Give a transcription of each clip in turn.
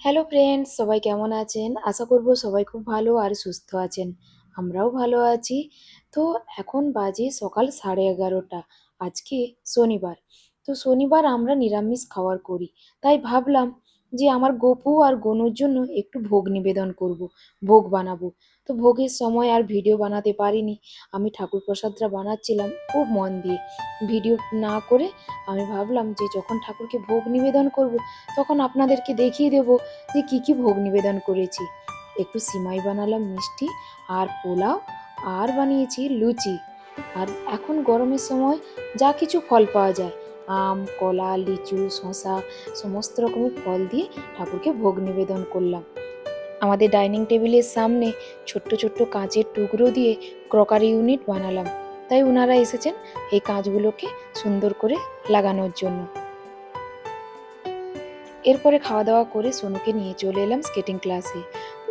Hello friends সবাই কেমন আছেন? আশা করব সবাই খুব ভালো আর সুস্থ আছেন। আমরাও ভালো আছি। তো এখন বাজে সকাল সাড়ে এগারোটা। আজকে শনিবার। তো শনিবার আমরা নিরামিষ খাওয়ার করি। তাই ভাবলাম যে আমার গপু আর গনুর জন্য একটু ভোগ নিবেদন করব, ভোগ বানাবো। তো ভোগের সময় আর ভিডিও বানাতে পারিনি। আমি ঠাকুর প্রসাদটা বানাচ্ছিলাম খুব মন দিয়ে। ভিডিও না করে আমি ভাবলাম যে যখন ঠাকুরকে ভোগ নিবেদন করব, তখন আপনাদেরকে দেখিয়ে দেবো যে কি কি ভোগ নিবেদন করেছি। একটু সিমাই বানালাম মিষ্টি, আর পোলাও, আর বানিয়েছি লুচি। আর এখন গরমের সময় যা কিছু ফল পাওয়া যায়। আম, কলা, লিচু শশা সমস্ত রকমের ফল দিয়ে ঠাকুরকে ভোগ নিবেদন করলাম। আমাদের ডাইনিং টেবিলের সামনে ছোট্ট ছোট্ট কাঁচের টুকরো দিয়ে ক্রকারি ইউনিট বানালাম। তাই ওনারা এসেছেন এই কাঁচগুলোকে সুন্দর করে লাগানোর জন্য। এরপরে খাওয়া দাওয়া করে সোনুকে নিয়ে চলে এলাম স্কেটিং ক্লাসে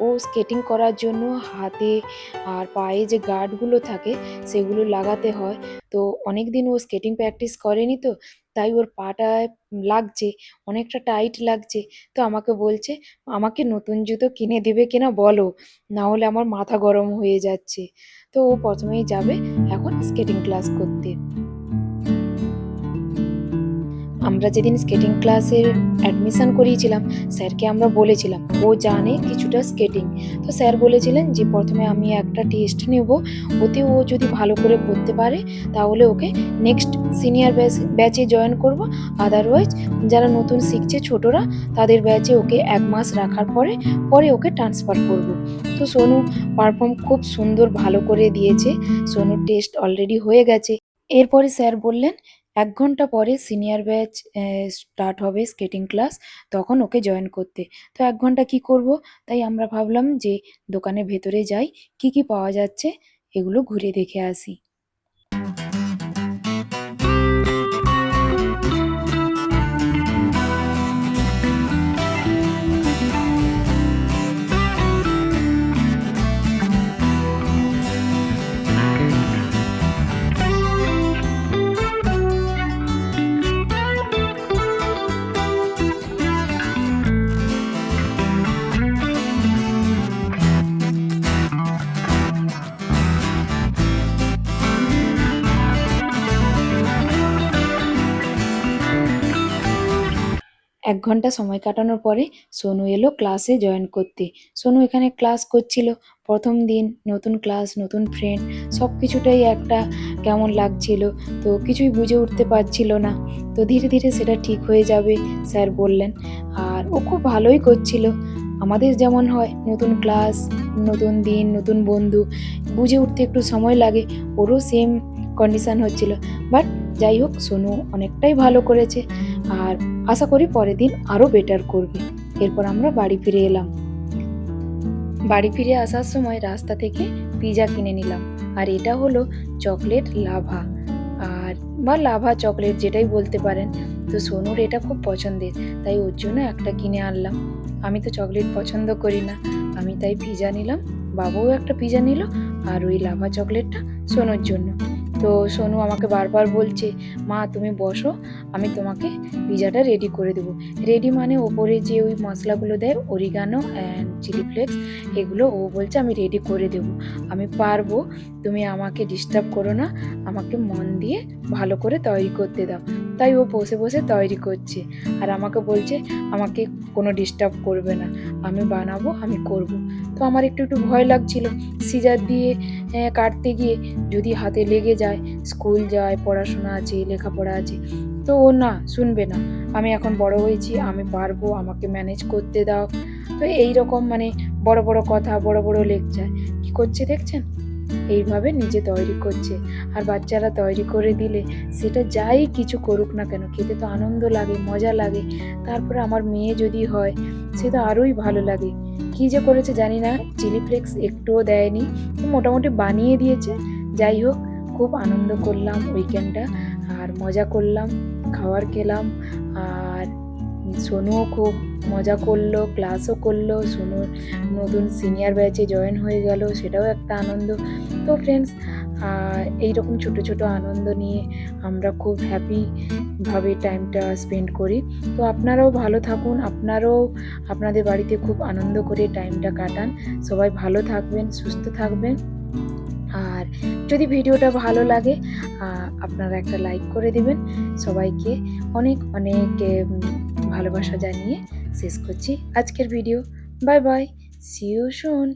ও স্কেটিং করার জন্য হাতে আর পায়ে যে গার্ডগুলো থাকে, সেগুলো লাগাতে হয়। তো অনেক দিন ও স্কেটিং প্র্যাকটিস করেনি তো, তাই ওর পাটায় লাগছে, অনেকটা টাইট লাগছে। তো আমাকে বলছে, আমাকে নতুন জুতো কিনে দেবে কিনা বলো, না হলে আমার মাথা গরম হয়ে যাচ্ছে। তো ও প্রথমেই যাবে এখন স্কেটিং ক্লাস করতে। আমরা যেদিন স্কেটিং ক্লাসের অ্যাডমিশন করিয়েছিলাম, স্যারকে আমরা বলেছিলাম, ও জানে কিছুটা স্কেটিং তো স্যার বলেছিলেন যে, প্রথমে আমি একটা টেস্ট নেব, ওতে ও যদি ভালো করে করতে পারে, তাহলে ওকে নেক্সট সিনিয়র ব্যাচ ব্যাচে জয়েন করব। আদারওয়াইজ যারা নতুন শিখছে ছোটরা, তাদের ব্যাচে ওকে এক মাস রাখার পরে পরে ওকে ট্রান্সফার করব। তো সোনু পারফর্ম খুব সুন্দর, ভালো করে দিয়েছে। সোনুর টেস্ট অলরেডি হয়ে গেছে। এরপরে স্যার বললেন এক ঘণ্টা পরে সিনিয়র ব্যাচ স্টার্ট হবে স্কেটিং ক্লাস তখন ওকে জয়েন করতে। তো এক ঘণ্টা কি করব? তাই আমরা ভাবলাম যে দোকানের ভেতরে যাই, কি কি পাওয়া যাচ্ছে, এগুলো ঘুরে দেখে আসি। এক ঘণ্টা সময় কাটানোর পরে সোনু এলো ক্লাসে জয়েন করতে। সোনু এখানে ক্লাস করছিল। প্রথম দিন নতুন ক্লাস নতুন ফ্রেন্ড সব কিছুটাই একটা কেমন লাগছিল। তো কিছুই বুঝে উঠতে পারছিল না। তো ধীরে ধীরে সেটা ঠিক হয়ে যাবে, স্যার বললেন। আর ও খুব ভালোই করছিল। আমাদের যেমন হয়, নতুন ক্লাস নতুন দিন, নতুন বন্ধু, বুঝে উঠতে একটু সময় লাগে, ওরও সেম কন্ডিশান হচ্ছিল। বাট যাই হোক, সোনু অনেকটাই ভালো করেছে। আর আশা করি পরের দিন আরও বেটার করবে। এরপর আমরা বাড়ি ফিরে এলাম। বাড়ি ফিরে আসার সময় রাস্তা থেকে পিজা কিনে নিলাম। আর এটা হলো চকলেট লাভা আর বা লাভা চকলেট যেটাই বলতে পারেন। তো সোনুর এটা খুব পছন্দের, তাই ওর জন্য একটা কিনে আনলাম। আমি তো চকলেট পছন্দ করি না। আমি তাই পিজা নিলাম। বাবুও একটা পিজা নিল, আর ওই লাভা চকলেটটা সোনুর জন্য। তো সোনু আমাকে বারবার বলছে, মা, তুমি বসো, আমি তোমাকে পিজাটা রেডি করে দেবো। রেডি মানে ওপরে যে ওই মশলাগুলো দেয় অরিগানো অ্যান্ড চিলি ফ্লেক্স এগুলো ও বলছে, আমি রেডি করে দেবো। আমি পারব, তুমি আমাকে ডিস্টার্ব করো না, আমাকে মন দিয়ে ভালো করে তৈরি করতে দাও। তাই ও বসে বসে তৈরি করছে। আর আমাকে বলছে, আমাকে কোনো ডিস্টার্ব করবে না। আমি বানাবো, আমি করব। তো আমার একটু একটু ভয় লাগছিল। সিজার দিয়ে কাটতে গিয়ে যদি হাতে লেগে যায় স্কুল যায়, পড়াশোনা আছে, লেখাপড়া আছে, তো ও না, শুনবে না। আমি এখন বড় হয়েছি, আমি পারব, আমাকে ম্যানেজ করতে দাও। তো এই রকম মানে বড় বড় কথা, বড় বড় লেকচার কি করছে দেখছেন? এইভাবে নিজে তৈরি করছে। আর বাচ্চারা তৈরি করে দিলে সেটা যাই কিছু করুক না কেন, খেতে তো আনন্দ লাগে, মজা লাগে। তারপরে আমার মেয়ে যদি হয়, সে তো আরোই ভালো লাগে। কী যে করেছে জানি না, চিলি ফ্লেক্স একটুও দেয়নি মোটামুটি বানিয়ে দিয়েছে। যাই হোক, খুব আনন্দ করলাম উইকেন্ডটা আর মজা করলাম, খাবার খেলাম, আর সোনুও খুব মজা করল ক্লাসও করল, সোনুর নতুন সিনিয়র ব্যাচে জয়েন হয়ে গেল, সেটাও একটা আনন্দ। তো ফ্রেন্ডস এইরকম ছোট ছোট আনন্দ নিয়ে আমরা খুব হ্যাপিভাবে টাইমটা স্পেন্ড করি। তো আপনারাও ভালো থাকুন, আপনারাও আপনাদের বাড়িতে খুব আনন্দ করে টাইমটা কাটান। সবাই ভালো থাকবেন, সুস্থ থাকবেন। আর যদি ভিডিওটা ভালো লাগে আপনারা একটা লাইক করে দিবেন। সবাইকে অনেক অনেক ভালোবাসা জানিয়ে শেষ করছি আজকের video. Bye bye see you soon